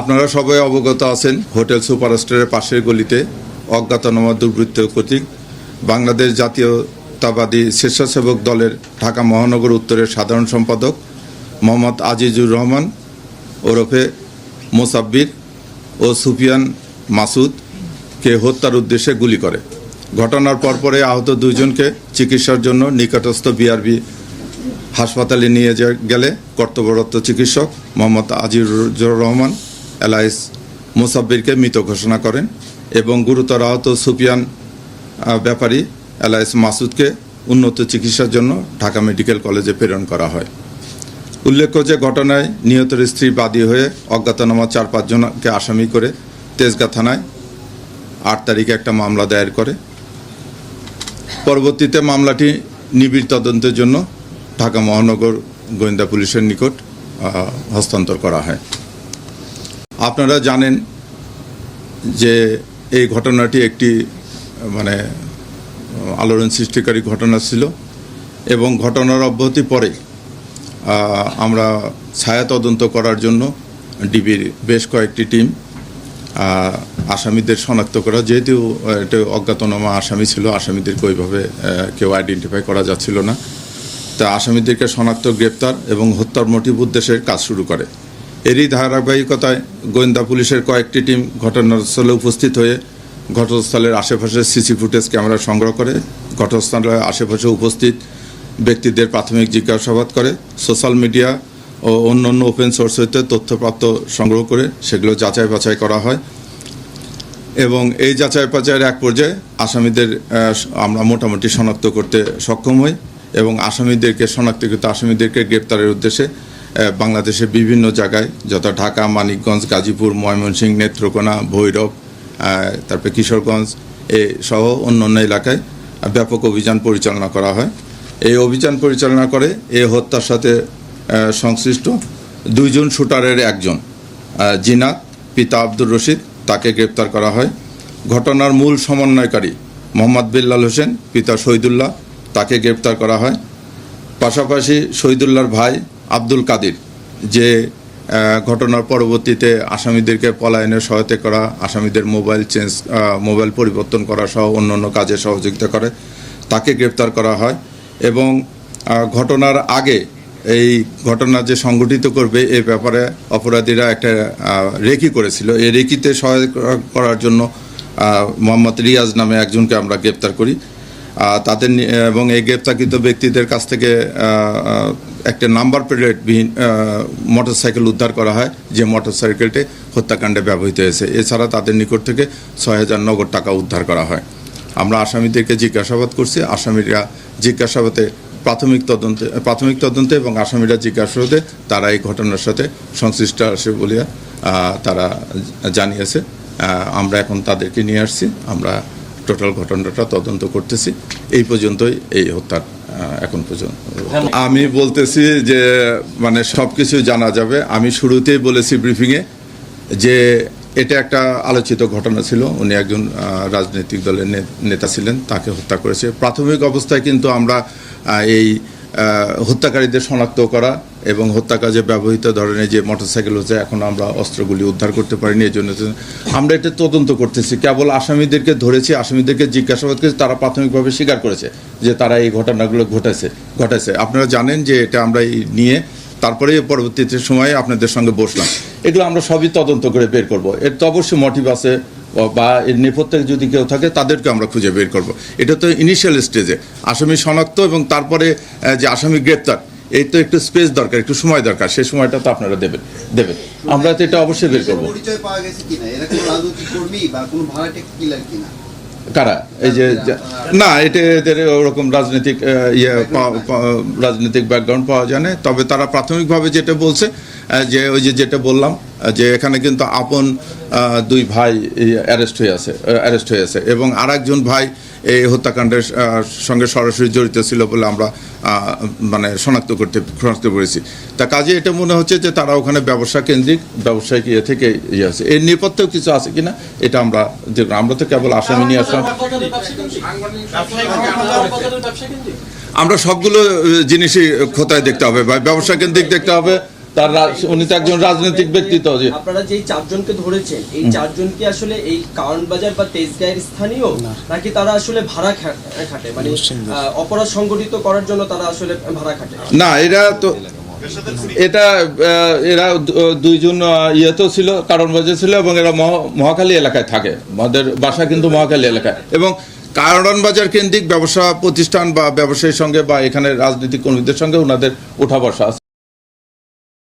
আপনারা সবাই অবগত আছেন, হোটেল সুপারস্টারের পাশের গলিতে অজ্ঞাতনামা দুর্বৃত্ত কর্তৃক বাংলাদেশ জাতীয়তাবাদী স্বেচ্ছাসেবক দলের ঢাকা মহানগর উত্তরের সাধারণ সম্পাদক মোহাম্মদ আজিজুর রহমান, ওরফে মোসাব্বির ও সুফিয়ান মাসুদকে হত্যার উদ্দেশ্যে গুলি করে। ঘটনার পরপরে আহত দুইজনকে চিকিৎসার জন্য নিকটস্থ বিআরবি হাসপাতালে নিয়ে গেলে কর্তব্যরত চিকিৎসক মোহাম্মদ আজিজুর রহমান এলাইস মুসাব্বিরকে মৃত ঘোষণা করেন এবং গুরুতর আহত সুফিয়ান ব্যাপারী এলাইস মাসুদকে উন্নত চিকিৎসার জন্য ঢাকা মেডিকেল কলেজে প্রেরণ করা হয়। উল্লেখ্য যে ঘটনায় নিহতের স্ত্রী বাদী হয়ে অজ্ঞাতনামা চার পাঁচজনকে আসামি করে তেজগা থানায় আট তারিখে একটা মামলা দায়ের করে। পরবর্তীতে মামলাটি নিবিড় তদন্তের জন্য ঢাকা মহানগর গোয়েন্দা পুলিশের নিকট হস্তান্তর করা হয়। আপনারা জানেন যে এই ঘটনাটি একটি মানে আলোড়ন সৃষ্টিকারী ঘটনা ছিল এবং ঘটনার অব্যাহতি পরে আমরা ছায়া তদন্ত করার জন্য ডিবির বেশ কয়েকটি টিম আসামিদের শনাক্ত করা, যেহেতু এটা অজ্ঞাতনামা আসামি ছিল, আসামিদেরকে ওইভাবে কেউ আইডেন্টিফাই করা যাচ্ছিল না। তা আসামিদেরকে শনাক্ত, গ্রেপ্তার এবং হত্যার মোটিভ উদ্দেশ্যে কাজ শুরু করে। এরই ধারাবাহিকতায় গোয়েন্দা পুলিশের কয়েকটি টিম ঘটনাস্থলে উপস্থিত হয়ে ঘটনাস্থলের আশেপাশে সিসি ফুটেজ ক্যামেরা সংগ্রহ করে, ঘটনাস্থলের আশেপাশে উপস্থিত ব্যক্তিদের প্রাথমিক জিজ্ঞাসাবাদ করে, সোশ্যাল মিডিয়া ও অন্য অন্য ওপেন সোর্স হইতে তথ্যপ্রাপ্ত সংগ্রহ করে সেগুলো যাচাই বাছাই করা হয়। এবং এই যাচাই বাছাইয়ের এক পর্যায়ে আসামিদের আমরা মোটামুটি শনাক্ত করতে সক্ষম হই এবং আসামিদেরকে, শনাক্তকৃত আসামিদেরকে গ্রেপ্তারের উদ্দেশ্যে বাংলাদেশের বিভিন্ন জায়গায় যথা ঢাকা, মানিকগঞ্জ, গাজীপুর, ময়মনসিংহ, নেত্রকোনা, ভৈরব তারপরে কিশোরগঞ্জ, এ সহ অন্য অন্য এলাকায় ব্যাপক অভিযান পরিচালনা করা হয়। এই অভিযান পরিচালনা করে এই হত্যার সাথে সংশ্লিষ্ট দুইজন শুটারের একজন জিনাত, পিতা আব্দুর রশিদ, তাকে গ্রেপ্তার করা হয়। ঘটনার মূল সমন্বয়কারী মোহাম্মদ বিল্লাল হোসেন, পিতা শহীদুল্লাহ, তাকে গ্রেপ্তার করা হয়। পাশাপাশি শহীদুল্লাহর ভাই আব্দুল কাদির, যে ঘটনার পরবর্তীতে আসামিদেরকে পলায়নে সহায়তা করা, আসামিদের মোবাইল চেঞ্জ মোবাইল পরিবর্তন করা সহ অন্যান্য কাজে সহযোগিতা করে, তাকে গ্রেপ্তার করা হয় এবং ঘটনার আগে এই ঘটনা যে সংগঠিত করবে, এ ব্যাপারে অপরাধীরা একটা রেকি করেছিল। এই রেকিতে সহায়তা করার জন্য মোহাম্মদ রিয়াজ নামে একজনকে আমরা গ্রেপ্তার করি। তাদের এবং এই গ্রেপ্তারকৃত ব্যক্তিদের কাছ থেকে একটা নাম্বার প্লেটবিহীন মোটরসাইকেল উদ্ধার করা হয়, যে মোটরসাইকেলটি হত্যাকাণ্ডে ব্যবহৃত হয়েছে। এছাড়া তাদের নিকট থেকে ছয় হাজার নগদ টাকা উদ্ধার করা হয়। আমরা আসামিদেরকে জিজ্ঞাসাবাদ করছি, আসামিরা জিজ্ঞাসাবাদে প্রাথমিক তদন্তে প্রাথমিক তদন্তে এবং আসামিরা জিজ্ঞাসাবাদে তারা এই ঘটনার সাথে সংশ্লিষ্ট আছে বলিয়া তারা জানিয়েছে। আমরা এখন তাদেরকে নিয়ে আসছি, আমরা টোটাল ঘটনাটা তদন্ত করতেছি। এই পর্যন্তই এই হত্যার এখন পর্যন্ত আমি বলতেছি যে মানে সব কিছু জানা যাবে। আমি শুরুতেই বলেছি ব্রিফিংয়ে যে এটা একটা আলোচিত ঘটনা ছিল। উনি একজন রাজনৈতিক দলের নে- নেতা ছিলেন তাকে হত্যা করেছে। প্রাথমিক অবস্থায় কিন্তু আমরা এই হত্যাকারীদের শনাক্ত করা এবং হত্যা কাজে ব্যবহৃত ধরনের যে মোটরসাইকেল হচ্ছে, এখন আমরা অস্ত্রগুলি উদ্ধার করতে পারিনি এই জন্য আমরা এটা তদন্ত করতেছি। কেবল আসামিদেরকে ধরেছি, আসামিদেরকে জিজ্ঞাসাবাদ করেছি, তারা প্রাথমিকভাবে স্বীকার করেছে যে তারা এই ঘটনাগুলো ঘটেছে ঘটেছে। আপনারা জানেন যে এটা আমরা এই নিয়ে তারপরে পরবর্তীতে সময়ে আপনাদের সঙ্গে বসলাম। এগুলো আমরা সবই তদন্ত করে বের করব। এর তো অবশ্যই মোটিভ আছে বা এর নেপথ্যে যদি কেউ থাকে তাদেরকে আমরা খুঁজে বের করব। এটা তো ইনিশিয়াল স্টেজে আসামি শনাক্ত এবং তারপরে যে আসামি গ্রেপ্তার এই তো একটু স্পেস দরকার একটু সময় দরকার সেই সময়টা তো আপনারা দেবেন দেবেন। আমরা তো এটা অবশ্যই বের করব। কারা? এই যে না এটা এদের ওরকম রাজনৈতিক ইয়ে রাজনৈতিক ব্যাকগ্রাউন্ড পাওয়া যায় না। তবে তারা প্রাথমিকভাবে যেটা বলছে যে ওই যে যেটা বললাম যে এখানে কিন্তু আপন দুই ভাই অ্যারেস্ট হয়ে আছে অ্যারেস্ট হয়ে আছে। এবং আরেকজন ভাই এই হত্যাকাণ্ডের সঙ্গে সরাসরি জড়িত ছিল বলে আমরা মানে শনাক্ত করতে, শনাক্ত করেছি। তা কাজে এটা মনে হচ্ছে যে তারা ওখানে ব্যবসা কেন্দ্রিক, ব্যবসায়িক ইয়ে থেকে ইয়ে আছে। এর নেপথ্যেও কিছু আছে কিনা, এটা আমরা দেখব আমরা তো কেবল আসামি নিয়ে আসলাম। আমরা সবগুলো জিনিসই খোঁতায় দেখতে হবে বা ব্যবসা কেন্দ্রিক দেখতে হবে। তার উনি তো একজন রাজনৈতিক ব্যক্তিত্ব যে আপনারা যে চারজনকে ধরেছেন এই চারজন কি আসলে এই কারণ বাজার বা তেজগাঁয়ের স্থানীয়? নাকি তারা আসলে ভাড়া খাটে? মানে অপরাধ সংগঠিত করার জন্য তারা আসলে ভাড়া খাটে? না এরা তো এটা এরা দুইজন ইয়েতেও ছিল কারণ বাজে ছিল এবং এরা মহ- মহাখালী এলাকায় থাকে। আমাদের বাসা কিন্তু মহাখালী এলাকায়। এবং কারণ বাজার কেন্দ্রিক ব্যবসা প্রতিষ্ঠান বা ব্যবসায়ীর সঙ্গে বা এখানে রাজনৈতিক কর্মীদের সঙ্গে ওনাদের উঠা বসা আছে।